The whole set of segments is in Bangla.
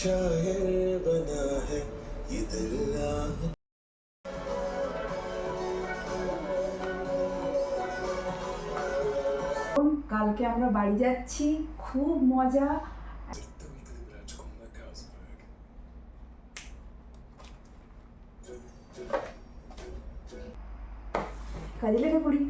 शायर बना है ये दिल आह কালকে আমরা বাড়ি যাচ্ছি খুব মজা কাজে লেগে পড়ি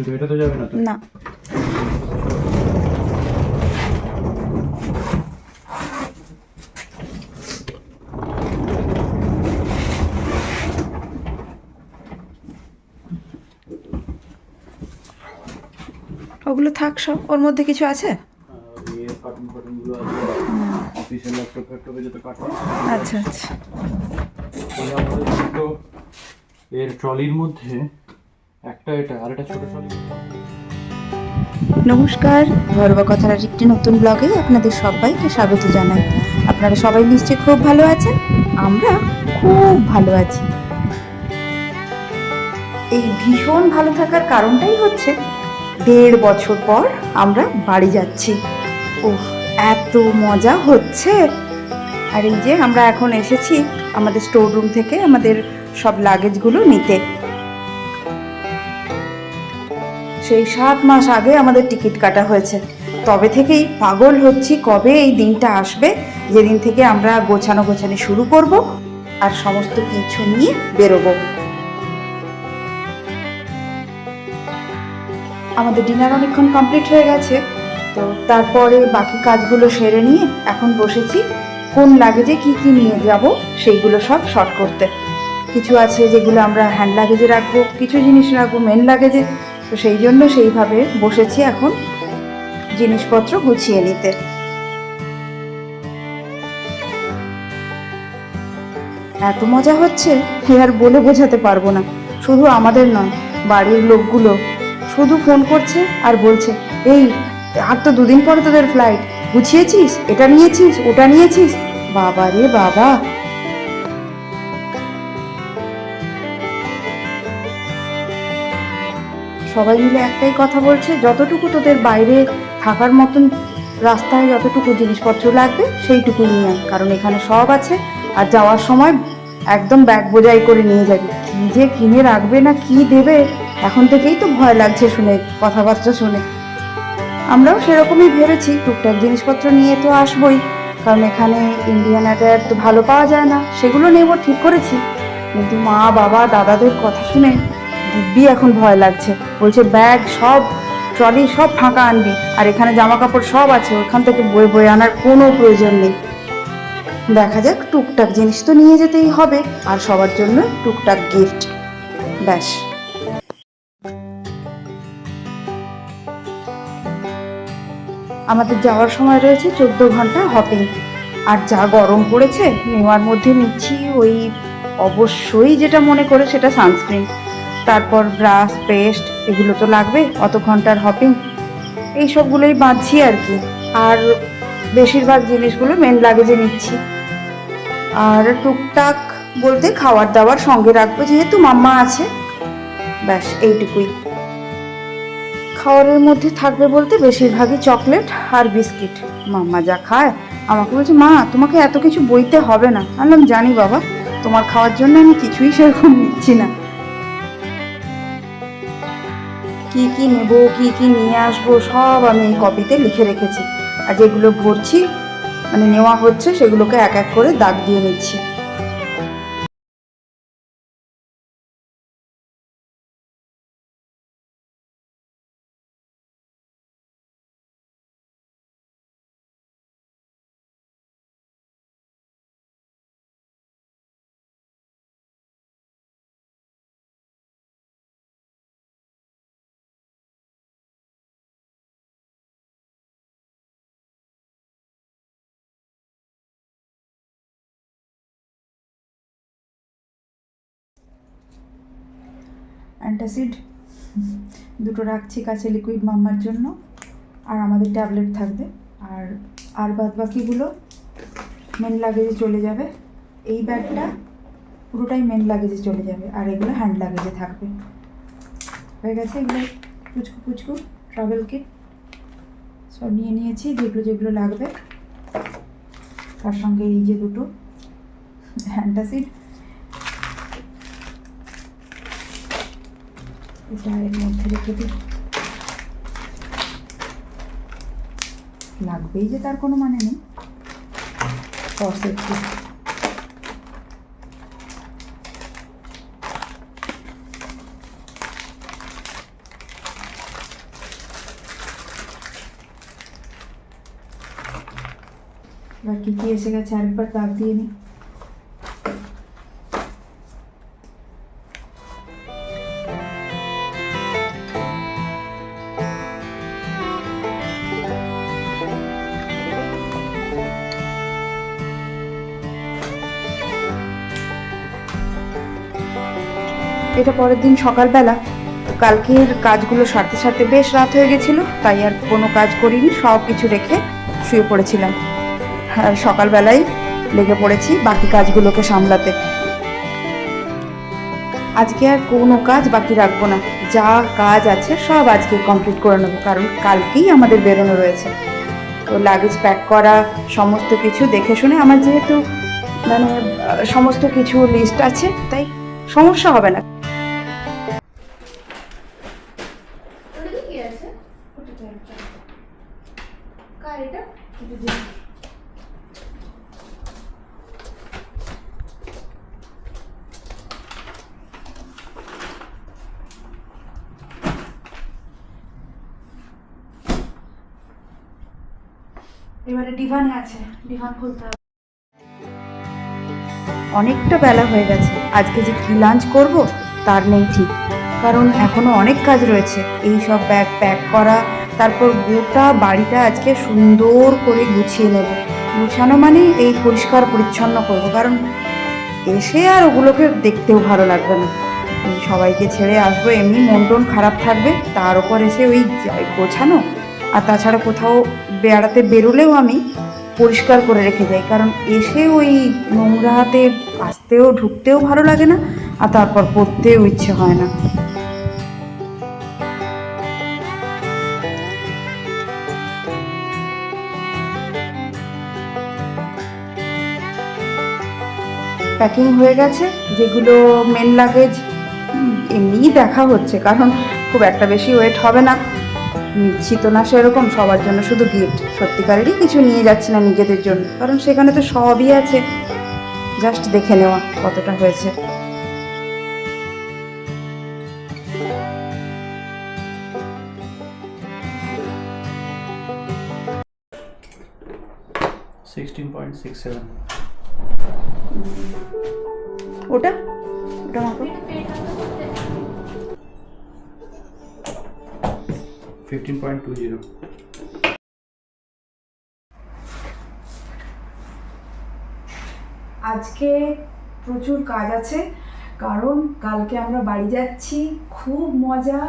দুটো এটা তো যাবে না না। ওগুলো থাক সব। ওর মধ্যে কিছু আছে? আচ্ছা আচ্ছা। এর ট্রলির মধ্যে একটা এটা, আর একটা ছোট নমস্কার, ঘরোয়া কথার একটি নতুন ব্লগে আপনাদের সবাইকে স্বাগত জানাই। আপনারা সবাই নিশ্চয়ই খুব ভালো আছেন? আমরা খুব ভালো আছি। এই ভীষণ ভালো থাকার কারণটাই হচ্ছে, দেড় বছর পর আমরা বাড়ি যাচ্ছি। ও এত মজা হচ্ছে। আর এই যে আমরা এখন এসেছি আমাদের স্টোর রুম থেকে আমাদের সব লাগেজগুলো নিতে। সেই সাত মাস আগে আমাদের টিকিট কাটা হয়েছে। তবে থেকেই পাগল হচ্ছি কবে এই দিনটা আসবে, যেদিন থেকে আমরা গোছানো গোছানি শুরু করব আর সমস্ত কিছু নিয়ে বেরোবো। আমাদের ডিনার অনেকক্ষণ কমপ্লিট হয়ে গেছে। তো তারপরে বাকি কাজগুলো সেরে নিয়ে এখন বসেছি, কোন লাগেজে কি কি নিয়ে যাব সেইগুলো সব শর্ট করতে। কিছু আছে যেগুলো আমরা হ্যান্ড লাগেজে রাখব, কিছু জিনিস রাখব মেন লাগেজে। তো সেই জন্য সেইভাবে বসেছি এখন জিনিসপত্র গুছিয়ে নিতে। এত মজা হচ্ছে এ আর বলে বোঝাতে পারব না। শুধু আমাদের নয়, বাড়ির লোকগুলো। শুধু ফোন করছে আর বলছে, এই, আর তো দুদিন পরে তোদের ফ্লাইট গুছিয়েছিস? এটা নিয়েছিস? ওটা নিয়েছিস? বাবা রে বাবা। সবাই মিলে একটাই কথা বলছে, যতটুকু তোদের বাইরে থাকার মতন রাস্তায় যতটুকু জিনিসপত্র লাগবে, সেইটুকু নিয়ে আয়। কারণ এখানে সব আছে, আর যাওয়ার সময় একদম ব্যাগ বোঝাই করে নিয়ে যাবি। কী যে কিনে রাখবে না, কি দেবে, এখন থেকেই তো ভয় লাগছে শুনে, কথাবার্তা শুনে। আমরাও সেরকমই ভেবেছি, টুকটাক জিনিসপত্র নিয়ে তো আসবই, কারণ এখানে ইন্ডিয়ান অ্যাটায়ার তো ভালো পাওয়া যায় না, সেগুলো নেব, ঠিক করেছি। কিন্তু মা, বাবা, দাদাদের কথা শুনে দিব্যি এখন ভয় লাগছে। বলছে, ব্যাগ, সব ট্রলি, সব ফাঁকা আনবি। আর এখানে জামা কাপড় সব আছে ওখান থেকে বয়ে বয়ে আনার কোনো প্রয়োজন নেই। দেখা যাক, টুকটাক জিনিস তো নিয়ে যেতেই হবে, আর সবার জন্য টুকটাক গিফট ব্যাস। আমাদের যাওয়ার সময় রয়েছে চোদ্দ ঘণ্টা হপিং আর যা গরম পড়েছে, নেওয়ার মধ্যে নিচ্ছি ওই অবশ্যই যেটা মনে করে সেটা সানস্ক্রিন তারপর ব্রাশ, পেস্ট, এগুলো তো লাগবে, অত ঘণ্টার হপিং এই সবগুলোই বাঁধছি আর কি। আর বেশিরভাগ জিনিসগুলো মেন লাগেজে নিচ্ছি। আর টুকটাক বলতে খাবার দাবার সঙ্গে রাখব, যেহেতু মাম্মা আছে। ব্যাস, এইটুকুই। খাওয়ারের মধ্যে থাকবে বলতে বেশিরভাগই চকলেট আর বিস্কিট। মাম্মা যা খায়, আমাকে বলছে, মা, তোমাকে এত কিছু বইতে হবে না। আমি জানি বাবা, তোমার খাওয়ার জন্য আমি কিছুই সেরকম নিচ্ছি না। কি কি নেব, কি কি নিয়ে আসব, সব আমি এই কপিতে লিখে রেখেছি। আর যেগুলো ভরছি মানে নেওয়া হচ্ছে, সেগুলোকে এক এক করে দাগ দিয়ে নিচ্ছি। অ্যান্টাসিড। দুটো রাখছি কাছে লিকুইড মাম্মার জন্য। আর আমাদের ট্যাবলেট থাকবে। আর আর বাদ বাকিগুলো মেন লাগেজে চলে যাবে। এই ব্যাগটা পুরোটাই মেন লাগেজে চলে যাবে। আর এগুলো হ্যান্ড লাগেজে থাকবে। হয়ে গেছে এগুলো পুচকু পুচকু ট্রাভেল কিট সব নিয়ে নিয়েছি, যেগুলো যেগুলো লাগবে। তার সঙ্গে এই যে দুটো হ্যান্টাসিড এটা এর মধ্যে রেখে দিই লাগবেই যে তার কোনো মানে নেই সস একটু এবার কী কী এসে গেছে আরেকবার দাগ দিয়ে নিই এটা পরের দিন সকালবেলা। কালকের কাজগুলো সারতে সারতে বেশ রাত হয়ে গেছিল, তাই আর কোনো কাজ করিনি, সব কিছু রেখে শুয়ে পড়েছিলাম। আর সকালবেলায় লেগে পড়েছি বাকি কাজগুলোকে সামলাতে। আজকে আর কোনো কাজ বাকি রাখব না। যা কাজ আছে সব আজকে কমপ্লিট করে নেব, কারণ কালকেই আমাদের বেরোনো রয়েছে। তো লাগেজ প্যাক করা, সমস্ত কিছু দেখে শুনে আমার যেহেতু মানে সমস্ত কিছু লিস্ট আছে, তাই সমস্যা হবে না ওটা কি আছে কার এটা এবারে ডিভানে আছে, ডিভান খুলতে হবে। অনেকটা বেলা হয়ে গেছে, আজকে যে কি লাঞ্চ করব তার নেই ঠিক। কারণ এখনও অনেক কাজ রয়েছে, এই সব ব্যাগ প্যাক করা, তারপর গোটা বাড়িটা আজকে সুন্দর করে গুছিয়ে নেব। গুছানো মানে এই পরিষ্কার পরিচ্ছন্ন করব, কারণ এসে আর ওগুলোকে দেখতেও ভালো লাগবে না। সবাইকে ছেড়ে আসব, এমনি মন টন খারাপ থাকবে, তার উপর এসে ওই গোছানো, আর তাছাড়া কোথাও বেড়াতে বেরোলেও আমি পরিষ্কার করে রেখে যাই, কারণ এসে ওই নোংরা হাতে আসতেও, ঢুকতেও ভালো লাগে না, আর তারপর পড়তেও ইচ্ছে হয় না। প্যাকিং হয়ে গেছে, যেগুলো মেন লাগেজ এমনিই দেখা হচ্ছে, কারণ খুব একটা বেশি ওয়েট হবে না। নিচ্ছি তো না সেরকম সবার জন্য শুধু গিফট সত্যিকারেরই কিছু নিয়ে যাচ্ছি না নিজেদের জন্য। কারণ সেখানে তো সবই আছে। জাস্ট দেখে নেওয়া কতটা হয়েছে। ওটা? ওটা মাপো। ফিফটিন পয়েন্ট টু জিরো আজকে প্রচুর কাজ আছে, কারণ কালকে আমরা বাড়ি যাচ্ছি, খুব মজা,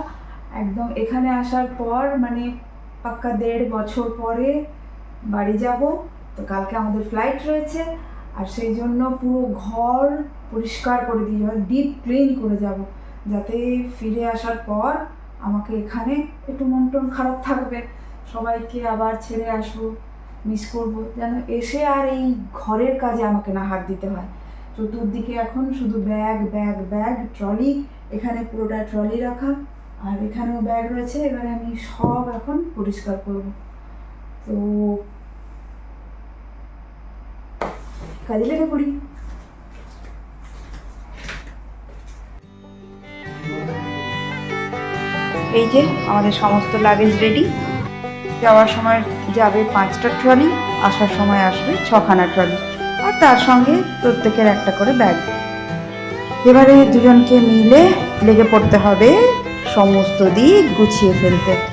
একদম এখানে আসার পর মানে পাক্কা দেড় বছর পরে বাড়ি যাব, তো কালকে আমাদের ফ্লাইট রয়েছে, আর সেই জন্য পুরো ঘর পরিষ্কার করে দিয়ে যাব ডিপ ক্লিন করে যাব, যাতে ফিরে আসার পর আমাকে এখানে একটু মন টন খারাপ থাকবে। সবাইকে আবার ছেড়ে আসব মিস করব। যেন এসে আর এই ঘরের কাজে আমাকে না হাত দিতে হয়। চতুর্দিকে এখন শুধু ব্যাগ ব্যাগ ব্যাগ ট্রলি এখানে পুরোটা ট্রলি রাখা। আর এখানেও ব্যাগ রয়েছে, এবারে আমি সব এখন পরিষ্কার করব। তো কাজে লেগে পড়ি। এই যে আমাদের সমস্ত লাগেজ রেডি যাওয়ার সময় যাবে পাঁচটা ট্রলি আসার সময় আসবে ছখানা ট্রলি আর তার সঙ্গে প্রত্যেকের একটা করে ব্যাগ এবারে দুজনকে মিলে লেগে পড়তে হবে সমস্ত দিক গুছিয়ে ফেলতে।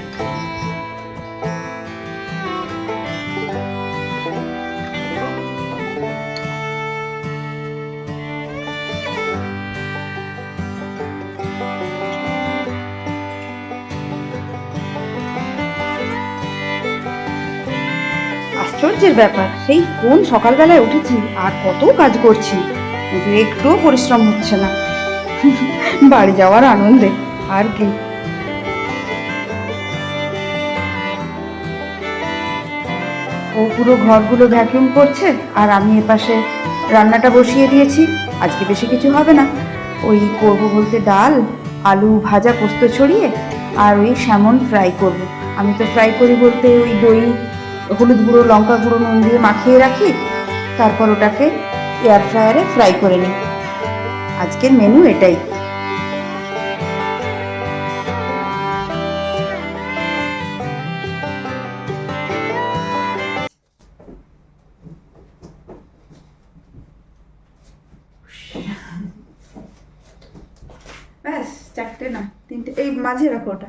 ব্যাপার। সেই কোন সকালবেলায় উঠেছি আর কত কাজ করছি? কিন্তু একটুও পরিশ্রম হচ্ছে না। বাড়ি যাওয়ার আনন্দে, আর কি। ও পুরো ঘরগুলো ভ্যাকিউম করছে, আর আমি এপাশে রান্নাটা বসিয়ে দিয়েছি। আজকে বেশি কিছু হবে না। ওই করব বলতে ডাল, আলু ভাজা পোস্ত ছড়িয়ে, আর ওই স্যামন ফ্রাই করব। আমি তো ফ্রাই করি বলতে ওই দই হলুদ গুঁড়ো লঙ্কা গুঁড়ো নুন দিয়ে মাখিয়ে রাখি। তারপর ওটাকে এয়ার ফ্রায়ারে ফ্রাই করে নিই। আজকের মেনু এটাই। ব্যাস চারটে না তিনটে। এই মাঝে রাখো ওটা।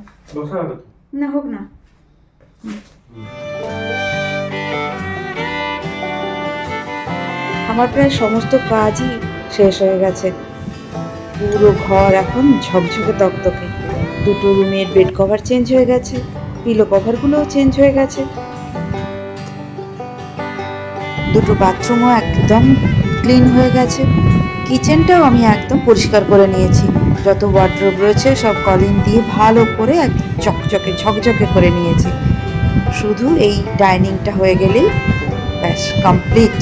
না হোক না। আমার প্রায় সমস্ত কাজই শেষ হয়ে গেছে। পুরো ঘর এখন ঝকঝকে তকতকে। দুটো রুমের বেড কভার চেঞ্জ হয়ে গেছে পিলো কভারগুলোও চেঞ্জ হয়ে গেছে। দুটো বাথরুমও একদম ক্লিন হয়ে গেছে। কিচেনটাও আমি একদম পরিষ্কার করে নিয়েছি। যত ওয়ার্ড্রোব রয়েছে, সব কলিন দিয়ে ভালো করে এক চকচকে, ঝকঝকে করে নিয়েছি। শুধু এই ডাইনিংটা হয়ে গেলেই ব্যাস কমপ্লিট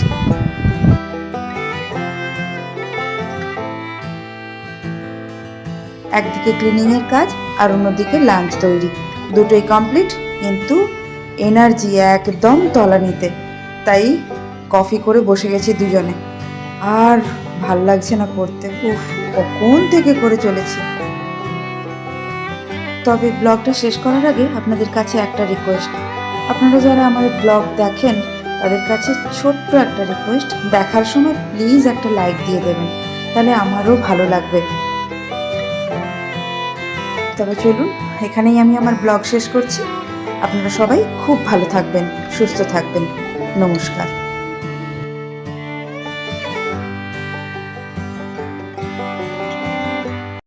একদিকে ক্লিনিংয়ের কাজ আর অন্যদিকে লাঞ্চ তৈরি। দুটোই কমপ্লিট কিন্তু এনার্জি একদম তলানিতে। তাই কফি করে বসে গেছি দুজনে। আর ভালো লাগছে না করতে। উফ, কখন থেকে করে চলেছি। তবে ব্লগটা শেষ করার আগে আপনাদের কাছে একটা রিকোয়েস্ট আপনারা যারা আমার ব্লগ দেখেন, তাদের কাছে ছোট্ট একটা রিকোয়েস্ট দেখার সময় প্লিজ একটা লাইক দিয়ে দেবেন। তাহলে আমারও ভালো লাগবে। তবে চলুন, এখানেই আমি আমার ব্লগ শেষ করছি। আপনারা সবাই খুব ভালো থাকবেন, সুস্থ থাকবেন। নমস্কার।